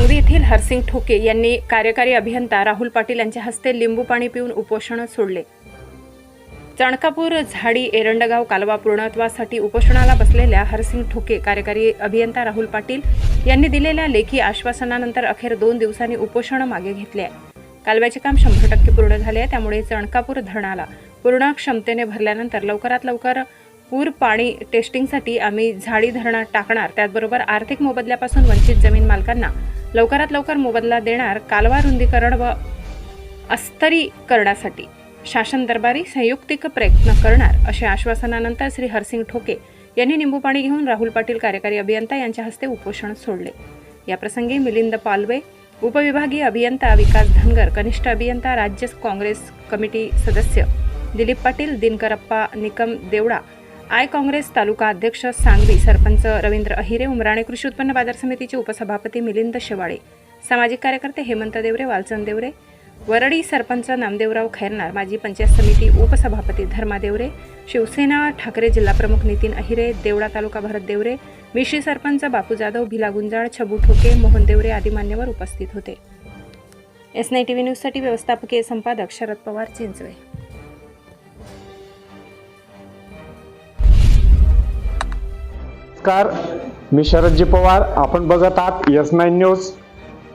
सांगवी येथील हरसिंग ठोके यांनी कार्यकारी अभियंता राहुल पाटील यांच्या हस्ते लिंबू पाणी पिऊन उपोषण सोडले. चणकापूर झाडी एरंडगाव कालवा पूर्णत्वासाठी उपोषणाला बसलेल्या हरसिंग ठोके कार्यकारी अभियंता राहुल पाटील यांनी दिलेल्या लेखी आश्वासनानंतर अखेर दोन दिवसांनी उपोषण मागे घेतले आहे. कालव्याचे काम शंभर टक्के पूर्ण झाले आहे त्यामुळे चणकापूर धरणाला पूर्ण क्षमतेने भरल्यानंतर लवकरात लवकर पूर पाणी टेस्टिंगसाठी आम्ही झाडी धरणात टाकणार त्याचबरोबर आर्थिक मोबदल्यापासून वंचित जमीन मालकांना लवकरात लवकर मोबदला देणार कालवा रुंदीकरण व अस्तरीकरणासाठी शासन दरबारी संयुक्तिक प्रयत्न करणार अशा आश्वासनानंतर श्री हरसिंग ठोके यांनी निंबू पाणी घेऊन राहुल पाटील कार्यकारी अभियंता यांच्या हस्ते उपोषण सोडले. याप्रसंगी मिलिंद पालवे उपविभागीय अभियंता विकास धनगर कनिष्ठ अभियंता राज्य काँग्रेस कमिटी सदस्य दिलीप पाटील दिनकरप्पा निकम देवडा आय काँग्रेस तालुका अध्यक्ष सांगवी सरपंच रवींद्र अहिरे उमराणे कृषी उत्पन्न बाजार समितीचे उपसभापती मिलिंद शेवाळे सामाजिक कार्यकर्ते हेमंत देवरे वालचंद देवरे वरडी सरपंच नामदेवराव खैरनार माजी पंचायत समिती उपसभापती धर्मा देवरे शिवसेना ठाकरे जिल्हाप्रमुख नितीन अहिरे देवडा तालुका भरत देवरे मिशी सरपंच बापू जाधव भिला गुंजाळ छबू ठोके मोहन देवरे आदी मान्यवर उपस्थित होते. एस नाईन टी व्ही न्यूजसाठी व्यवस्थापकीय संपादक शरद पवार चिंचवे. नमस्कार. मी शरदजी पवार. आपण बघत आहात यस नाईन न्यूज.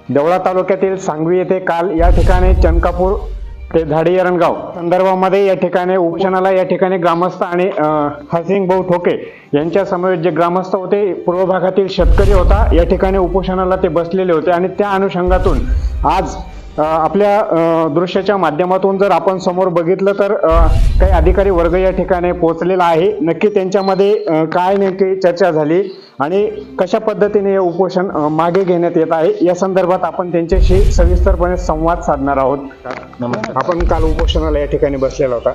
देवळा तालुक्यातील सांगवी येथे काल या ठिकाणी चनकापूर ते झाडी एरणगाव संदर्भामध्ये या ठिकाणी उपोषणाला या ठिकाणी ग्रामस्थ आणि हसिंग भाऊ ठोके यांच्या समवेत जे ग्रामस्थ होते पूर्व भागातील शेतकरी होता या ठिकाणी उपोषणाला ते बसलेले होते आणि त्या अनुषंगातून आज आपल्या दृश्याच्या माध्यमातून जर आपण समोर बघितलं तर काही अधिकारी वर्ग या ठिकाणी पोहोचलेला आहे. नक्की त्यांच्यामध्ये काय नेमकी चर्चा झाली आणि कशा पद्धतीने हे उपोषण मागे घेण्यात येत आहे या संदर्भात आपण त्यांच्याशी सविस्तरपणे संवाद साधणार आहोत. आपण काल उपोषणाला या ठिकाणी बसलेला होता.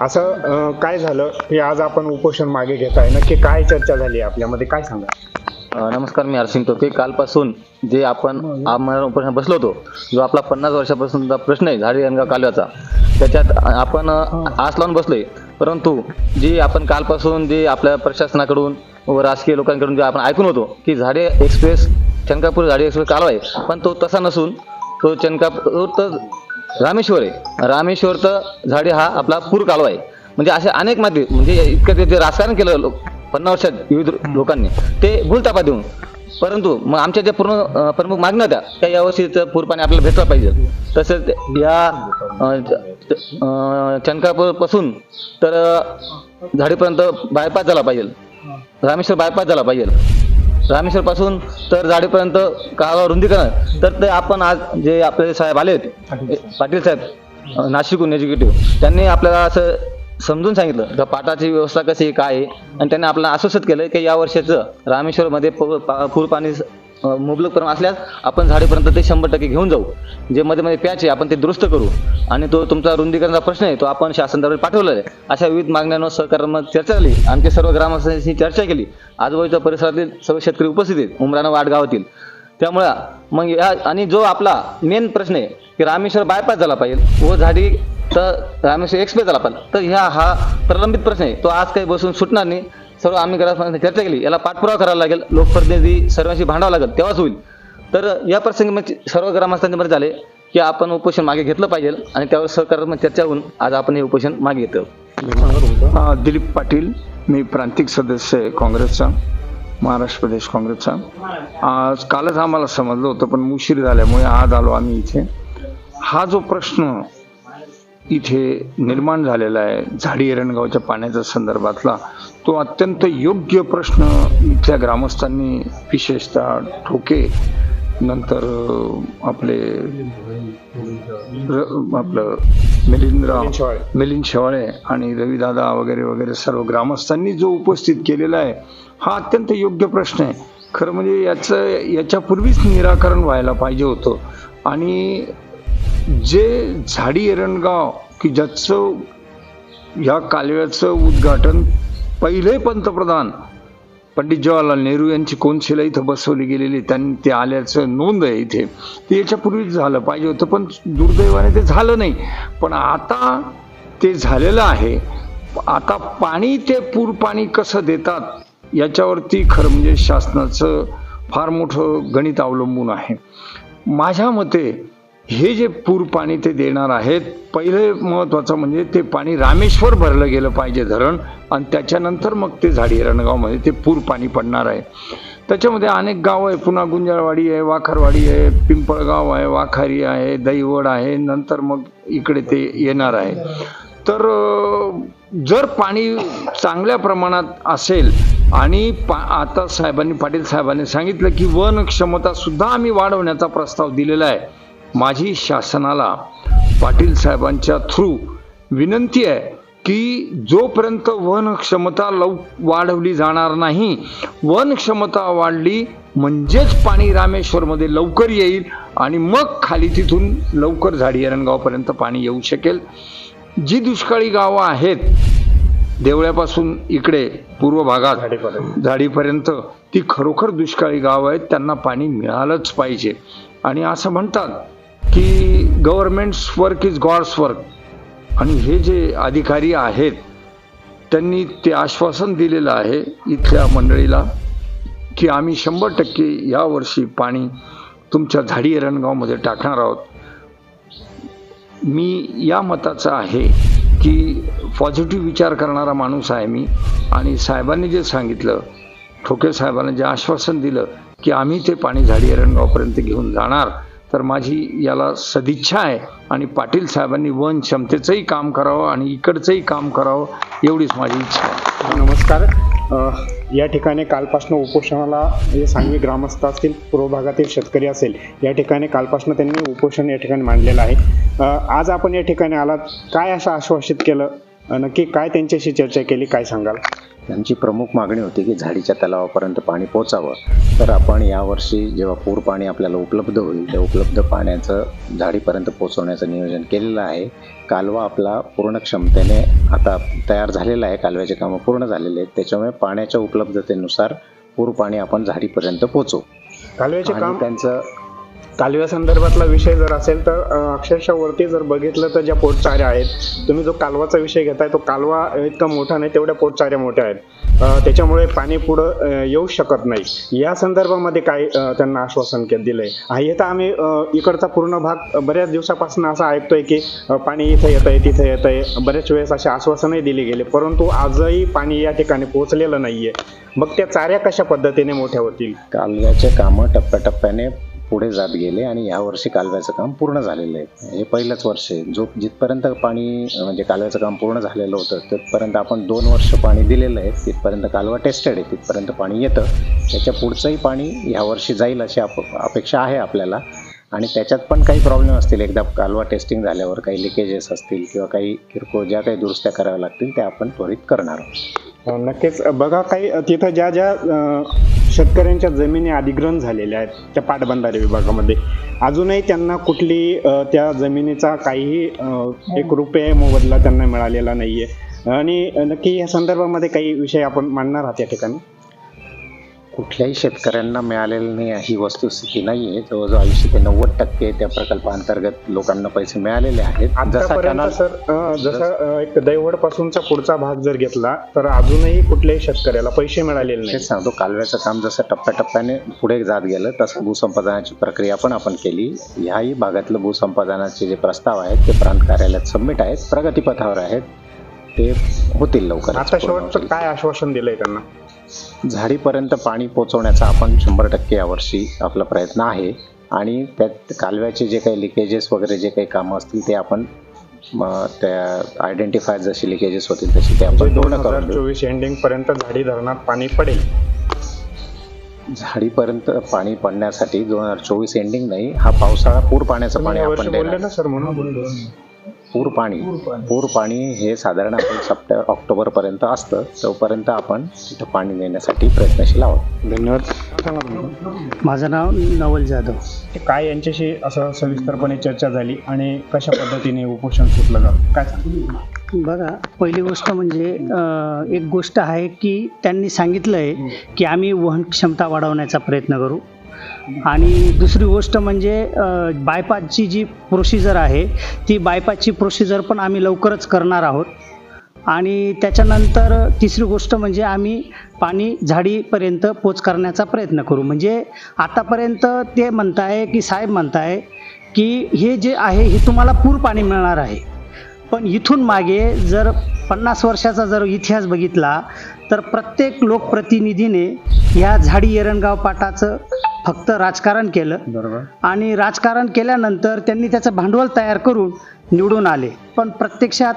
असं काय झालं? की आज आपण उपोषण मागे घेत आहे. नक्की काय चर्चा झाली आपल्यामध्ये? काय सांगा नमस्कार मी हरसिंग टोके कालपासून जे आपण आमरण उपोषण बसलो होतो जो आपला पन्नास वर्षापासूनचा प्रश्न आहे झाडी रंगा कालव्याचा. त्याच्यात आपण अ, आस लावून बसलोय. परंतु जी आपण कालपासून जे आपल्या प्रशासनाकडून व राजकीय लोकांकडून जे आपण ऐकून होतो की झाडे एक्सप्रेस चनकापूर झाडी एक्सप्रेस कालवा आहे पण तो तसा नसून तो चनकापूर तर रामेश्वर आहे. रामेश्वर तर झाडे हा आपला पूर कालवा आहे. म्हणजे असे अनेक माध्यम म्हणजे इतकं ते राजकारण केलं लोक पन्नास वर्षात विविध लोकांनी. ते भूलतापा देऊन. परंतु मग आमच्या ज्या पूर्ण प्रमुख मागण्या होत्या त्या यावर्षीचं पूरपाणी आपल्याला भेटलं पाहिजे. तसेच या अं, च- अं, चनकापूरपासून तर झाडीपर्यंत बायपास झाला पाहिजे. रामेश्वर बायपास झाला पाहिजे. रामेश्वर पासून तर झाडीपर्यंत काळवा रुंदीकरण तर ते आपण आज जे आपले साहेब आले पाटील साहेब. नाशिकहून एक्झिक्युटिव्ह त्यांनी आपल्याला असं समजून सांगितलं. तर पाटाची व्यवस्था कशी आहे, काय आहे? आणि त्यांनी आपल्याला आश्वासित केलं की या वर्षाचं रामेश्वरमध्ये पूर पाणी मुबलक प्रमाण असल्यास आपण झाडेपर्यंत ते शंभर टक्के घेऊन जाऊ. जे मध्ये मध्ये प्याच आहे आपण ते दुरुस्त करू. आणि तो तुमचा रुंदीकरणाचा प्रश्न आहे तो आपण शासन दरबारी पाठवलेला आहे. अशा विविध मागण्यांवर सहकार्यामध्ये चर्चा झाली आमच्या सर्व ग्रामस्थांशी चर्चा केली. आजूबाजूच्या परिसरातील सर्व शेतकरी उपस्थित आहेत. उमराणा वाड गावातील. त्यामुळं मग या आणि जो आपला मेन प्रश्न आहे की रामेश्वर बायपास झाला पाहिजे. व झाडी तर रामेश्वर एक्सप्रेस झाला पण. तर ह्या हा प्रलंबित प्रश्न आहे. तो आज काही बसून सुटणार नाही. सर्व आम्ही घरात चर्चा केली. याला पाठपुरावा करावा लागेल. लोकप्रतिनिधी सर्वांशी भांडावं लागेल. तेव्हाच होईल. तर या प्रसंगी मग सर्व ग्रामस्थांच्या मध्ये झाले की आपण उपोषण मागे घेतलं पाहिजे आणि त्यावर सहकारात्मक चर्चा होऊन आज आपण हे उपोषण मागे घेतो दिलीप पाटील. मी प्रांतिक सदस्य आहे काँग्रेसचा. महाराष्ट्र प्रदेश काँग्रेसचा. आज कालच आम्हाला समजलं होतं पण उशीर झाल्यामुळे आज आलो आम्ही इथे. हा जो प्रश्न इथे निर्माण झालेला आहे झाडी एरणगावच्या पाण्याच्या संदर्भातला. तो अत्यंत योग्य प्रश्न इथल्या ग्रामस्थांनी विशेषतः ठोके नंतर आपले आपलं मिलिंदराव शेवाळे. मिलिंद शेवाळे आणि रविदादा वगैरे वगैरे सर्व ग्रामस्थांनी जो उपस्थित केलेला आहे हा अत्यंत योग्य प्रश्न आहे. खरं म्हणजे याचं याच्यापूर्वीच निराकरण व्हायला पाहिजे होतं. आणि जे झाडी एरणगाव की ज्याचं ह्या कालव्याचं उद्घाटन पहिले पंतप्रधान पंडित जवाहरलाल नेहरू यांची कोनशिला इथं बसवली गेलेली त्यांनी ते आल्याचं नोंद आहे इथे. ते याच्यापूर्वीच झालं पाहिजे होतं पण दुर्दैवाने ते झालं नाही. पण आता ते झालेलं आहे. आता पाणी ते पूर पाणी कसं देतात याच्यावरती खरं म्हणजे शासनाचं फार मोठं गणित अवलंबून आहे. माझ्या मते हे जे पूर पाणी ते देणार आहेत पहिले महत्त्वाचं म्हणजे ते पाणी रामेश्वर भरलं गेलं पाहिजे धरण आणि त्याच्यानंतर मग ते झाडी रणगावमध्ये ते पूर पाणी पडणार आहे. त्याच्यामध्ये अनेक गाव आहे पुन्हा गुंजाळवाडी आहे वाखरवाडी आहे पिंपळगाव आहे वाखारी आहे दहिवड आहे नंतर मग इकडे ते येणार आहे. तर जर पाणी चांगल्या प्रमाणात असेल आणि पा आता साहेबांनी पाटील साहेबांनी सांगितलं की वन क्षमतासुद्धा आम्ही वाढवण्याचा प्रस्ताव दिलेला आहे. माझी शासनाला पाटील साहेबांच्या थ्रू विनंती आहे की जोपर्यंत वन क्षमता लव वाढवली जाणार नाही वन क्षमता वाढली म्हणजेच पाणी रामेश्वरमध्ये लवकर येईल आणि मग खाली तिथून लवकर झाडी एरणगावपर्यंत पाणी येऊ शकेल जी दुष्काळी गावं आहेत देवळ्यापासून इकडे पूर्व भागात झाडीपर्यंत. झाडीपर्यंत ती खरोखर दुष्काळी गाव आहेत त्यांना पाणी मिळालंच पाहिजे आणि असं म्हणतात की government's work is God's work आणि हे जे अधिकारी आहेत त्यांनी ते आश्वासन दिलेलं आहे इथल्या मंडळीला की आम्ही शंभर टक्के यावर्षी पाणी तुमच्या झाडी रणगावमध्ये टाकणार आहोत. मी या मताचा आहे की पॉझिटिव्ह विचार करणारा माणूस आहे मी. आणि साहेबांनी जे सांगितलं ठोके साहेबांनी जे आश्वासन दिलं की आम्ही ते पाणी झाडी रणगावपर्यंत घेऊन जाणार तर माझी याला सदिच्छा आहे. आणि पाटील साहेबांनी वन क्षमतेचंही काम करावं आणि इकडचंही काम करावं एवढीच माझी इच्छा आहे. नमस्कार. या ठिकाणी कालपासून उपोषणाला जे सांगवी ग्रामस्थ असतील पूर्व भागातील शेतकरी असेल या ठिकाणी कालपासून त्यांनी उपोषण या ठिकाणी मांडलेलं आहे. आज आपण या ठिकाणी आलात. काय असं आश्वासित केलं? नक्की काय त्यांच्याशी चर्चा केली काय सांगाल? त्यांची प्रमुख मागणी होती की झाडीच्या तलावापर्यंत पाणी पोचावं. तर आपण यावर्षी जेव्हा पूर पाणी आपल्याला उपलब्ध होईल त्या उपलब्ध पाण्याचं झाडीपर्यंत पोचवण्याचं नियोजन केलेलं आहे. कालवा आपला पूर्ण क्षमतेने आता तयार झालेला आहे. कालव्याचे कामं पूर्ण झालेले आहेत. त्याच्यामुळे पाण्याच्या उपलब्धतेनुसार पूर पाणी आपण झाडीपर्यंत पोचवू. कालव्याचे काम? त्यांचं कालव्या संदर्भातला विषय जर असेल तर अक्षरशः वरती जर बघितलं तर ज्या पोटचाऱ्या आहेत तुम्ही जो कालवाचा विषय घेताय तो कालवा इतका मोठा नाही तेवढ्या पोटचाऱ्या मोठ्या आहेत. त्याच्यामुळे पाणी पुढं येऊ शकत नाही. या संदर्भामध्ये काय त्यांना आश्वासन के दिलंय? हा हे तर आम्ही इकडचा पूर्ण भाग बऱ्याच दिवसापासून असं ऐकतोय की पाणी इथं येत आहे तिथं येत आहे बऱ्याच वेळेस असे आश्वासनही दिले गेले परंतु आजही पाणी या ठिकाणी पोहोचलेलं नाहीये. मग त्या चाऱ्या कशा पद्धतीने मोठ्या होतील? कालव्याचे कामं टप्प्याटप्प्याने पुढे जात गेले आणि यावर्षी कालव्याचं काम पूर्ण झालेलं आहे. हे पहिलंच वर्ष आहे. जो जिथपर्यंत पाणी म्हणजे कालव्याचं काम पूर्ण झालेलं होतं तिथपर्यंत आपण दोन वर्ष पाणी दिलेलं आहे. तिथपर्यंत कालवा टेस्टेड आहे. तिथपर्यंत पाणी येतं. त्याच्या पुढचंही पाणी यावर्षी जाईल अशी अप अपेक्षा आहे आपल्याला. आणि त्याच्यात पण काही प्रॉब्लेम असतील. एकदा कालवा टेस्टिंग झाल्यावर काही लिकेजेस असतील किंवा काही किरकोळ ज्या काही दुरुस्त्या कराव्या लागतील त्या आपण त्वरित करणार आहोत. नक्कीच. बघा काही तिथं ज्या ज्या शेतकऱ्यांच्या जमिनी अधिग्रहण झालेल्या आहेत त्या पाटबंधारे विभागामध्ये. अजूनही त्यांना कुठली त्या जमिनीचा काहीही एक रुपये मोबदला त्यांना मिळालेला नाहीये. आणि नक्की या संदर्भामध्ये काही विषय आपण मांडणार आहात या ठिकाणी? कुठल्याही शेतकऱ्यांना मिळालेलं नाही ही वस्तुस्थिती नाही आहे जवळजवळ ऐंशी ते नव्वद टक्के त्या प्रकल्पाअंतर्गत लोकांना पैसे मिळालेले आहेत. सर जसं एक दैवड पासूनचा पुढचा भाग जर घेतला तर अजूनही कुठल्याही शेतकऱ्याला पैसे मिळालेले नाही सांगतो कालव्याचं काम जसं टप्प्याटप्प्याने पुढे जात गेलं तसं भूसंपादनाची प्रक्रिया पण आपण केली. ह्याही भागातलं भूसंपादनाचे जे प्रस्ताव आहेत ते प्रांत कार्यालयात सबमिट आहेत प्रगतीपथावर आहेत. ते होतील लवकर आता शेवटचं काय आश्वासन दिलंय त्यांना? झाडीपर्यंत पाणी पोचवण्याचा आपण शंभर टक्के यावर्षी आपला प्रयत्न आहे. आणि त्यात कालव्याचे जे काही लिकेजेस वगैरे जे काही कामं असतील ते आपण त्या आयडेंटिफाय जशी लिकेजेस होतील तशी ते आपण दोन पूर्ण हजार चोवीस एंडिंग पर्यंत झाडी धरणात पाणी पडेल. झाडीपर्यंत पाणी पडण्यासाठी दोन हजार चोवीस एंडिंग नाही हा पावसाळा पूर पाण्याचं पाणी आपण सर म्हणून पूर पाणी पूर पाणी हे साधारण आपण सप्टेंबर ऑक्टोबर पर्यंत असतं. तोपर्यंत आपण तिथं पाणी देण्यासाठी प्रयत्नशील आहोत. धन्यवाद. माझं नाव नवल जाधव. ते काय यांच्याशी असं सविस्तरपणे चर्चा झाली आणि कशा पद्धतीने उपोषण सुटलं जातं? काय बघा पहिली गोष्ट म्हणजे एक गोष्ट आहे की त्यांनी सांगितलं आहे की आम्ही वहन क्षमता वाढवण्याचा प्रयत्न करू. आणि दुसरी गोष्ट म्हणजे बायपासची जी प्रोसिजर आहे ती बायपासची प्रोसिजर पण आम्ही लवकरच करणार आहोत. आणि त्याच्यानंतर तिसरी गोष्ट म्हणजे आम्ही पाणी झाडीपर्यंत पोच करण्याचा प्रयत्न करू. म्हणजे आतापर्यंत ते म्हणताय की साहेब म्हणताय की हे जे आहे हे तुम्हाला पूर पाणी मिळणार आहे. पण इथून मागे जर पन्नास वर्षाचा जर इतिहास बघितला तर प्रत्येक लोकप्रतिनिधीने ह्या झाडी एरणगाव पाटाचं फक्त राजकारण केलं. बरोबर. आणि राजकारण केल्यानंतर त्यांनी त्याचं भांडवल तयार करून निवडून आले. पण प्रत्यक्षात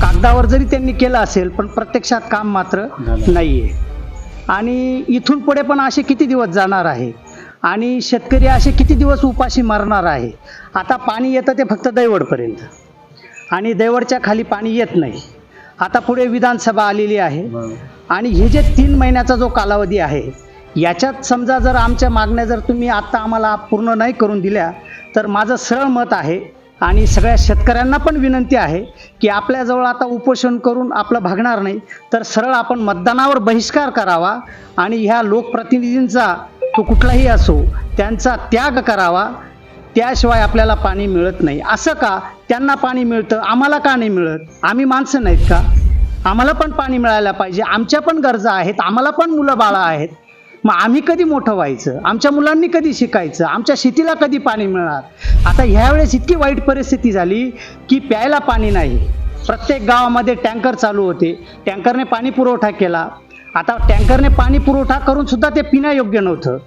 कागदावर जरी त्यांनी केलं असेल पण प्रत्यक्षात काम मात्र नाही आहे आणि इथून पुढे पण असे किती दिवस जाणार आहे? आणि शेतकरी असे किती दिवस उपाशी मरणार आहे? आता पाणी येतं ते फक्त दैवडपर्यंत आणि दैवडच्या खाली पाणी येत नाही. आता पुढे विधानसभा आलेली आहे. आणि हे जे तीन महिन्याचा जो कालावधी आहे याच्यात समजा जर आमच्या मागण्या जर तुम्ही आत्ता आम्हाला पूर्ण नाही करून दिल्या तर माझं सरळ मत आहे आणि सगळ्या शेतकऱ्यांना पण विनंती आहे की आपल्याजवळ आता उपोषण करून आपलं भागणार नाही तर सरळ आपण मतदानावर बहिष्कार करावा आणि ह्या लोकप्रतिनिधींचा तो कुठलाही असो त्यांचा त्याग करावा त्याशिवाय आपल्याला पाणी मिळत नाही. असं का? त्यांना पाणी मिळतं आम्हाला का नाही मिळत? आम्ही माणसं नाहीत का? आम्हाला पण पाणी मिळायला पाहिजे. आमच्या पण गरजा आहेत आम्हाला पण मुलं बाळं आहेत. मग आम्ही कधी मोठं व्हायचं? आमच्या मुलांनी कधी शिकायचं? आमच्या शेतीला कधी पाणी मिळणार? आता ह्यावेळेस इतकी वाईट परिस्थिती झाली की प्यायला पाणी नाही. प्रत्येक गावामध्ये टँकर चालू होते. टँकरने पाणी पुरवठा केला. आता टँकरने पाणी पुरवठा करून सुद्धा ते पिण्यायोग्य नव्हतं.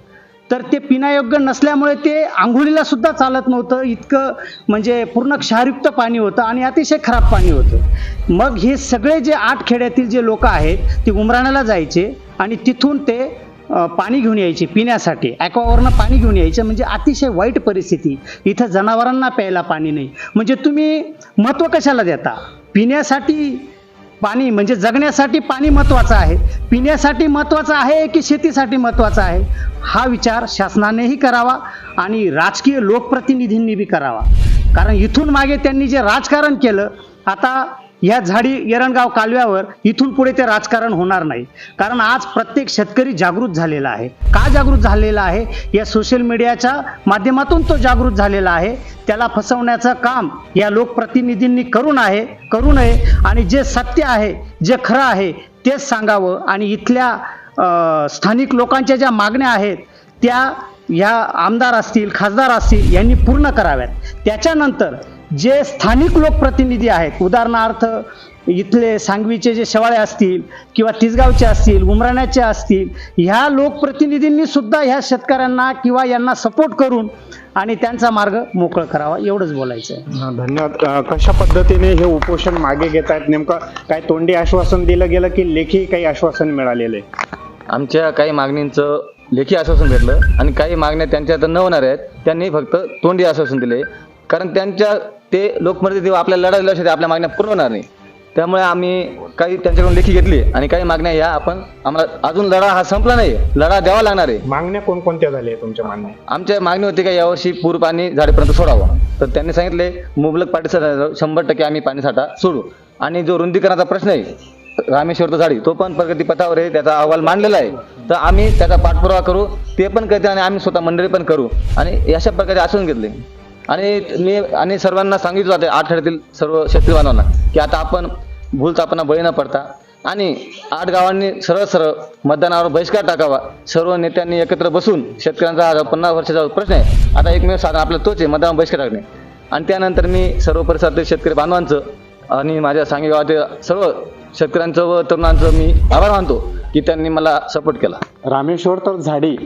तर ते पिण्यायोग्य नसल्यामुळे ते आंघोळीला सुद्धा चालत नव्हतं. इतकं म्हणजे पूर्ण क्षारयुक्त पाणी होतं आणि अतिशय खराब पाणी होतं. मग हे सगळे जे आठ खेड्यातील जे लोक आहेत ते उमराण्याला जायचे आणि तिथून ते पाणी घेऊन यायचे पिण्यासाठी. ॲक्वावरनं पाणी घेऊन यायचं म्हणजे अतिशय वाईट परिस्थिती. इथं जनावरांना प्यायला पाणी नाही. म्हणजे तुम्ही महत्त्व कशाला देता? पिण्यासाठी पाणी म्हणजे जगण्यासाठी पाणी महत्त्वाचं आहे. पिण्यासाठी महत्त्वाचं आहे की शेतीसाठी महत्त्वाचं आहे? हा विचार शासनानेही करावा आणि राजकीय लोकप्रतिनिधींनी बी करावा. कारण इथून मागे त्यांनी जे राजकारण केलं आता या झाडी एरणगाव कालव्यावर इथून पुढे ते राजकारण होणार नाही. कारण आज प्रत्येक शेतकरी जागृत झालेला आहे. का जागृत झालेला आहे? या सोशल मीडियाच्या माध्यमातून तो जागृत झालेला आहे. त्याला फसवण्याचं काम या लोकप्रतिनिधींनी करून आहे करू नये आणि जे सत्य आहे जे खरं आहे तेच सांगावं आणि इथल्या स्थानिक लोकांच्या ज्या मागण्या आहेत त्या ह्या आमदार असतील खासदार असतील यांनी पूर्ण कराव्यात. त्याच्यानंतर जे स्थानिक लोकप्रतिनिधी आहेत उदाहरणार्थ इथले सांगवीचे जे शेवाळे असतील किंवा तिसगावचे असतील उमराण्याचे असतील ह्या लोकप्रतिनिधींनी सुद्धा ह्या शेतकऱ्यांना किंवा यांना सपोर्ट करून आणि त्यांचा मार्ग मोकळ करावा एवढंच बोलायचं आहे हा, धन्यवाद. कशा पद्धतीने हे उपोषण मागे घेत आहेत नेमकं काय तोंडी आश्वासन दिलं गेलं की लेखी काही आश्वासन मिळालेलं आहे? आमच्या काही मागणींचं लेखी आश्वासन भेटलं आणि काही मागण्या त्यांच्या आता न होणार आहेत त्यांनी फक्त तोंडी आश्वासन दिले कारण त्यांच्या ते लोकप्रतिनिधी आपल्याला लढा दिल्याशिवाय आपल्या मागण्या पूर्ण होणार नाही. त्यामुळे आम्ही काही त्यांच्याकडून लेखी घेतली आणि काही मागण्या या आपण आम्हाला अजून लढा हा संपला नाही. लढा द्यावा लागणार आहे. मागण्या कोणकोणत्या झाल्या तुमच्या मागण्या? आमच्या मागणी होती का यावर्षी पूर पाणी झाडेपर्यंत सोडावं. तर त्यांनी सांगितले मुबलक पाटीचा शंभर टक्के आम्ही पाणीसाठा सोडू. आणि जो रुंदीकरणाचा प्रश्न आहे रामेश्वर तो झाडी तो पण प्रगती पथावर आहे त्याचा अहवाल मांडलेला आहे. तर आम्ही त्याचा पाठपुरावा करू ते पण करते आणि आम्ही स्वतः मंडळी पण करू. आणि अशा प्रकारे आश्वासन घेतले. आणि मी आणि सर्वांना सांगितलं जाते आठवड्यातील सर्व शेतकरी बांधवांना की आता आपण भूलतापना बळी न पडता आणि आठ गावांनी सरळ सरळ मतदानावर बहिष्कार टाकावा. सर्व नेत्यांनी एकत्र बसून शेतकऱ्यांचा हा पन्नास वर्षाचा प्रश्न आहे. आता एकमेव साधन आपलं तोच आहे मतदानावर बहिष्कार टाकणे. आणि त्यानंतर मी सर्व परिसरातील शेतकरी बांधवांचं आणि माझ्या सांगे गावातील सर्व शेतकऱ्यांचं व तरुणांचं मी आभार मानतो की त्यांनी मला सपोर्ट केला. रामेश्वर तर झाडी.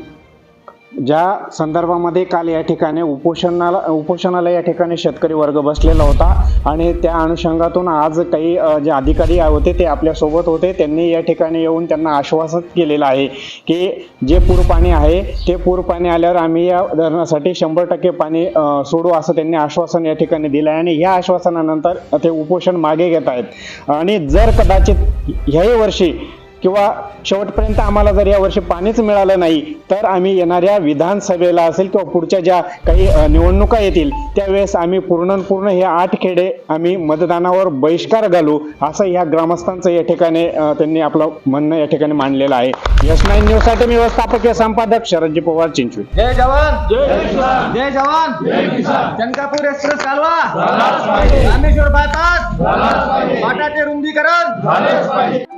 ज्या संदर्भामध्ये काल या ठिकाणी उपोषणाला उपोषणाला या ठिकाणी शेतकरी वर्ग बसलेला होता आणि त्या अनुषंगातून आज काही जे अधिकारी होते ते आपल्यासोबत होते त्यांनी या ठिकाणी येऊन त्यांना आश्वासन केलेलं आहे की जे पूर पाणी आहे ते पूर पाणी आल्यावर आम्ही या धरणासाठी शंभर टक्के पाणी सोडू असं त्यांनी आश्वासन या ठिकाणी दिलं आहे आणि या आश्वासनानंतर ते उपोषण मागे घेत आहेत. आणि जर कदाचित ह्याही वर्षी किंवा शेवटपर्यंत आम्हाला जर यावर्षी पाणीच मिळालं नाही तर आम्ही येणाऱ्या विधानसभेला असेल किंवा पुढच्या ज्या काही निवडणुका येतील त्यावेळेस आम्ही पूर्ण पूर्ण हे आठ खेडे आम्ही मतदानावर बहिष्कार घालू असं या ग्रामस्थांचं या ठिकाणी त्यांनी आपलं म्हणणं या ठिकाणी मांडलेलं आहे. यस नाईन न्यूजसाठी मी व्यवस्थापकीय संपादक शरदजी पवार चिंचवी. जय जवान! जय जवान! चंद्रपूर एक्सप्रेस कालवा रामेश्वर वाटाचे रुंदीकरण!